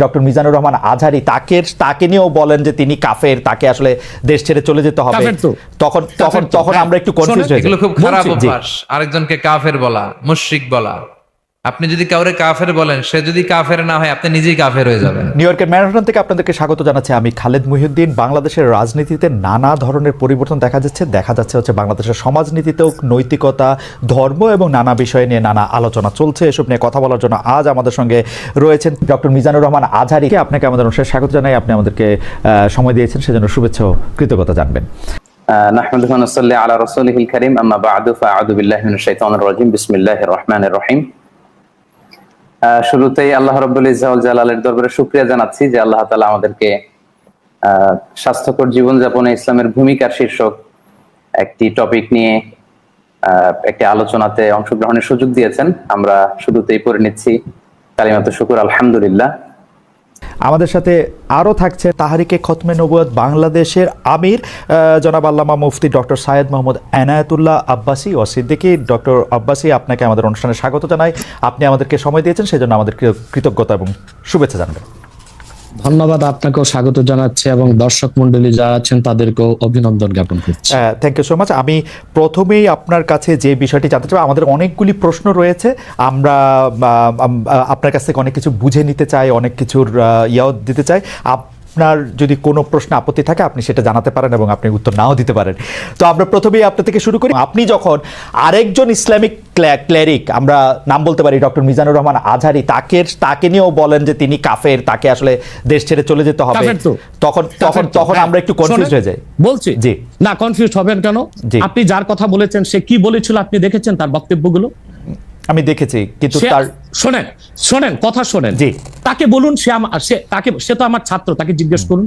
Doctor Mizanur Rahman Azhari তাকে তাকে নিয়েও বলেন যে তিনি কাফের তাকে আসলে দেশ ছেড়ে চলে যেতে হবে। তখন তখন তখন হ্যাঁ। আমরা একটু কনফিউজ হয়ে গেল খুব খারাপ অভ্যাস। আরেকজনকে কাফের বলা মুশরিক বলা। আপনি যদি কাউরে কাফের বলেন সে যদি কাফের না হয় আপনি নিজেই কাফের হয়ে যাবেন। নিউ ইয়র্কের ম্যানহাটন থেকে আপনাদেরকে স্বাগত জানাচ্ছি আমি খালেদ মুহিউদ্দিন। বাংলাদেশের রাজনীতিতে নানা ধরনের পরিবর্তন দেখা যাচ্ছে। দেখা যাচ্ছে হচ্ছে বাংলাদেশের সমাজনীতিতেও নৈতিকতা ধর্ম এবং নানা বিষয় নিয়ে নানা আলোচনা চলছে। এসব নিয়ে কথা বলার জন্য আজ আমাদের সঙ্গে রয়েছেন ডক্টর মিজানুর রহমান আজহারিকে আপনাকে আমাদের অনুষ্ঠানে স্বাগত জানাই। আপনি আমাদেরকে সময় দিয়েছেন সেজন্য শুভেচ্ছা ও কৃতজ্ঞতা জানবেন। নাহমাদুহু আলা রাসূলিহিল কারীম। আম্মা বা'দু। ফাআউযু বিল্লাহি মিনাশ শাইতানির রাজীম। বিসমিল্লাহির রহমানির রহিম। শুরুতেই আল্লাহ রব্বুল ইজাউল জালালের দরবারে শুক্রিয়া জানাচ্ছি যে আল্লাহ তালা আমাদেরকে আহ, স্বাস্থ্যকর জীবনযাপনে ইসলামের ভূমিকার শীর্ষক একটি টপিক নিয়ে একটি আলোচনাতে অংশগ্রহণের সুযোগ দিয়েছেন। আমরা শুরুতেই পড়ে নিচ্ছি কালিমাত শুকুর আলহামদুলিল্লাহ। আমাদের সাথে আরও থাকছে তাহারিকে খতমে নবুয়াদ বাংলাদেশের আমির জনাব আল্লামা মুফতি ডক্টর সায়েদ মোহাম্মদ এনায়তুল্লাহ আব্বাসী ও সিদ্দিকী। ডক্টর আব্বাসী, আপনাকে আমাদের অনুষ্ঠানে স্বাগত জানাই। আপনি আমাদেরকে সময় দিয়েছেন, সেজন্য আমাদের কৃতজ্ঞতা এবং শুভেচ্ছা জানবেন। ধন্যবাদ আপনাকেও স্বাগত জানাচ্ছি এবং দর্শক মন্ডলী যারা আছেন তাদেরকেও অভিনন্দন জ্ঞাপন করছি। থ্যাংক ইউ সো মাচ আমি প্রথমেই আপনার কাছে যে বিষয়টি জানতে চাই, আমাদের অনেকগুলি প্রশ্ন রয়েছে। আমরা আপনার কাছ থেকে অনেক কিছু বুঝে নিতে চাই, অনেক কিছুর ইয়াও দিতে চাই। আপনার যদি কোনো প্রশ্ন আপত্তি থাকে আপনি সেটা জানাতে পারেন এবং আপনি উত্তর নাও দিতে পারেন। তো আমরা প্রথমেই আপনার থেকে শুরু করি। আপনি যখন আরেকজন ইসলামিক ক্লেরিক আমরা নাম বলতে পারি ডক্টর মিজানুর রহমান আজহারি তাকে তাকে নিয়েও বলেন যে তিনি কাফের তাকে আসলে দেশ ছেড়ে চলে যেতে হবে। তখন তখন তখন হ্যাঁ। আমরা একটু কনফিউজ হয়ে যাই। বলছি। জি। না কনফিউজ হবেন কেন। আপনি যার কথা বলেছেন সে কি বলেছিল আপনি দেখেছেন তার বক্তব্যগুলো? আমি দেখেছি কিন্তু তার শোনেন শোনেন কথা শোনেন জি। তাকে বলুন সে আমার সে তাকে সে তো আমার ছাত্র তাকে জিজ্ঞেস করুন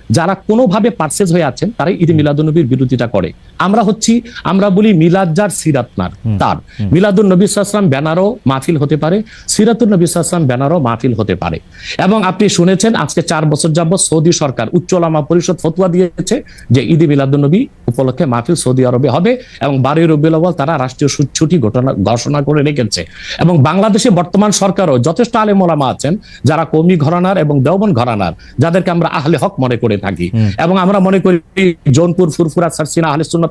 যারা কোনোভাবে পারসেস হয়ে আছেন তারাই ঈদ মিলাদুন্নবীর বিরোধিতা করে। আমরা হচ্ছি আমরা বলি মিলাদ যার সিরাতনার তার। মিলাদুন নবী সাল্লাম ব্যানারও মাহফিল হতে পারে সিরাতুল নবী সাল্লাম ব্যানারও মাহফিল হতে পারে। এবং আপনি শুনেছেন আজকে চার বছর যাবত সৌদি সরকার উচ্চ ওলামা পরিষদ ফতুয়া দিয়েছে যে ঈদ মিলাদুন্নবী উপলক্ষে মাহফিল সৌদি আরবে হবে এবং বারোই রবিউল আউয়াল তারা রাষ্ট্রীয় ছুটি ঘটনা ঘোষণা করে রেখেছে। এবং বাংলাদেশে বর্তমান সরকারও যথেষ্ট আলেম ওলামা আছেন যারা কমি ঘরানার এবং দেওবন ঘরানার যাদেরকে আমরা আহলে হক মনে করে থাকি। এবং আমরা মনে করি জৌনপুর ফুরফুরা সারসিনা আহলে সুন্নত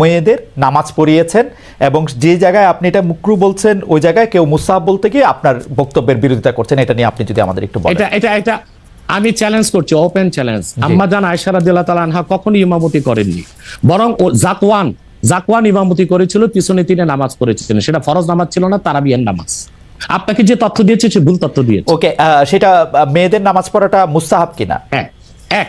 মেয়েদের নামাজ পড়িয়েছেন এবং যে জায়গায় আপনি এটা মুকরু বলছেন ওই জায়গায় কেউ মুসাহাব বলতে গিয়ে আপনার বক্তব্যের বিরোধিতা করছেন এটা নিয়ে আপনি যদি আমাদের একটু বলেন। এটা এটা এটা আমি চ্যালেঞ্জ করছি ওপেন চ্যালেঞ্জ আম্মা জান আয়সা রাদিয়াল্লাহু তাআলা আনহা কখনো ইমামতি করেননি। বরং ও জাকওয়ান জাকওয়ান ইমামতি করেছিল পিছনে তিনি নামাজ পড়েছিলেন। সেটা ফরজ নামাজ ছিল না তারাবিয়ার নামাজ। আপনাকে যে তথ্য দিয়েছে সে ভুল তথ্য দিয়েছে। ওকে সেটা মেয়েদের নামাজ পড়াটা মুস্তাহাব কিনা? হ্যাঁ এক।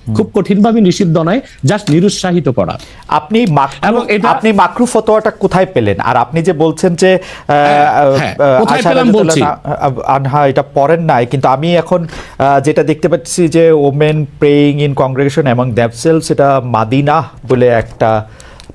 খুব কঠিনভাবে নিষিদ্ধ নয় জাস্ট নিরুৎসাহিত করা। আপনি এবং আপনি মাকরু ফতোয়াটা কোথায় পেলেন? আর আপনি যে বলছেন যে হ্যাঁ, কোথায় পেলাম বলছি। আনহা- এটা পড়েন নাই কিন্তু আমি এখন যেটা দেখতে পাচ্ছি যে ওমেন প্রেইং ইন কংগ্রেগেশন এবং দ্যাপসেলস এটা মাদিনা বলে একটা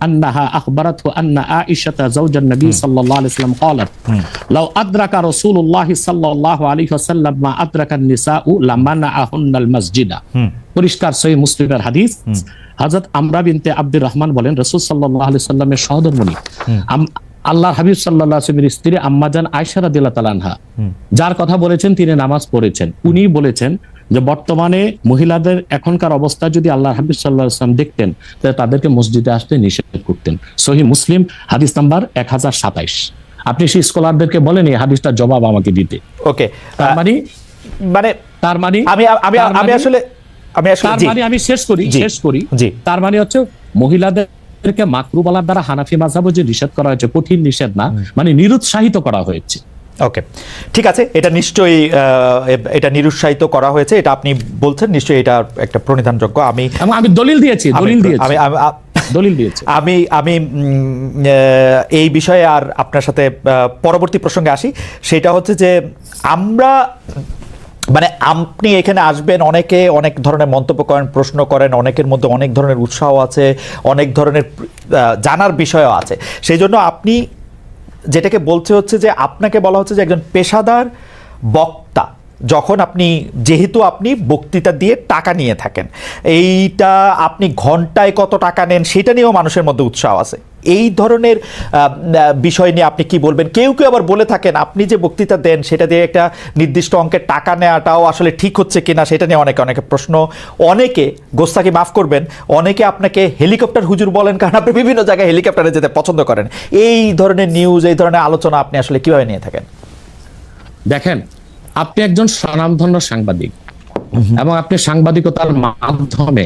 أنها أخبرته أن عائشة زوج النبي صلى الله عليه وسلم قالت لو أدرك رسول الله صلى الله عليه وسلم ما أدرك النساء لمنعهن المسجد পরিষ্কার সহি মুসলিমের হাদিস হযরত আমরা বিনতে আব্দুর রহমান বলেন রাসূল সাল্লাল্লাহু আলাইহি সাল্লামের সহধর্মণী আম- আল্লাহর হাবিব সাল্লাল্লাহু আলাইহি ওয়াসাল্লামের স্ত্রী আম্মাজান আয়েশা রাদিয়াল্লাহু তাআলা আনহা যার কথা বলেছেন তিনি নামাজ পড়েছেন উনি বলেছেন যে বর্তমানে মহিলাদের এখনকার অবস্থা যদি আল্লাহ হাবিব সাল্লাহ আসলাম দেখতেন তাহলে তাদেরকে মসজিদে আসতে নিষেধ করতেন। সহি মুসলিম হাদিস নাম্বার এক হাজার সাতাইশ। আপনি সেই স্কলারদেরকে বলেন এই হাদিসটার জবাব আমাকে দিতে। ওকে তার মানে? মানে তার মানে? আমি আমি আমি মানে- আসলে আমি আসলে তার মানে আমি শেষ করি শেষ করি। জি। তার মানে হচ্ছে মহিলাদেরকে মাকরু বলার দ্বারা হানাফি মাঝাবও যে নিষেধ করা হয়েছে কঠিন নিষেধ না মানে নিরুৎসাহিত করা হয়েছে। ওকে ঠিক আছে এটা নিশ্চয়ই এটা নিরুৎসাহিত করা হয়েছে এটা আপনি বলছেন নিশ্চয়ই এটা একটা প্রণিধানযোগ্য। আমি আমি দলিল দিয়েছি দলিল দিয়েছি। আমি আমি- দলিল দিয়েছি। আমি আমি এই বিষয়ে আর আপনার সাথে পরবর্তী প্রসঙ্গে আসি। সেটা হচ্ছে যে আমরা মানে আপনি এখানে আসবেন অনেকে অনেক ধরনের মন্তব্য করেন প্রশ্ন করেন অনেকের মধ্যে অনেক ধরনের উৎসাহ আছে অনেক ধরনের জানার বিষয়ও আছে। সেই জন্য আপনি যেটাকে বলছে হচ্ছে যে আপনাকে বলা হচ্ছে যে একজন পেশাদার বক্তা, যখন আপনি, যেহেতু আপনি বক্তৃতা দিয়ে টাকা নিয়ে থাকেন, এইটা আপনি ঘন্টায় কত টাকা নেন, সেটা নিয়েও মানুষের মধ্যে উৎসাহ আছে। এই ধরনের বিষয় নিয়ে আপনি কি বলবেন? কেউ কেউ আবার বলে থাকেন আপনি যে বক্তৃতা দেন সেটা দিয়ে একটা নির্দিষ্ট অঙ্কের টাকা নেওয়াটাও আসলে ঠিক হচ্ছে কিনা সেটা নিয়ে অনেকে অনেকে প্রশ্ন অনেকে গোস্তাকে মাফ করবেন অনেকে আপনাকে হেলিকপ্টার হুজুর বলেন কারণ আপনি বিভিন্ন জায়গায় হেলিকপ্টারে যেতে পছন্দ করেন। এই ধরনের নিউজ এই ধরনের আলোচনা আপনি আসলে কীভাবে নিয়ে থাকেন? দেখেন আপনি একজন স্বনামধন্য সাংবাদিক এবং আপনি সাংবাদিকতার মাধ্যমে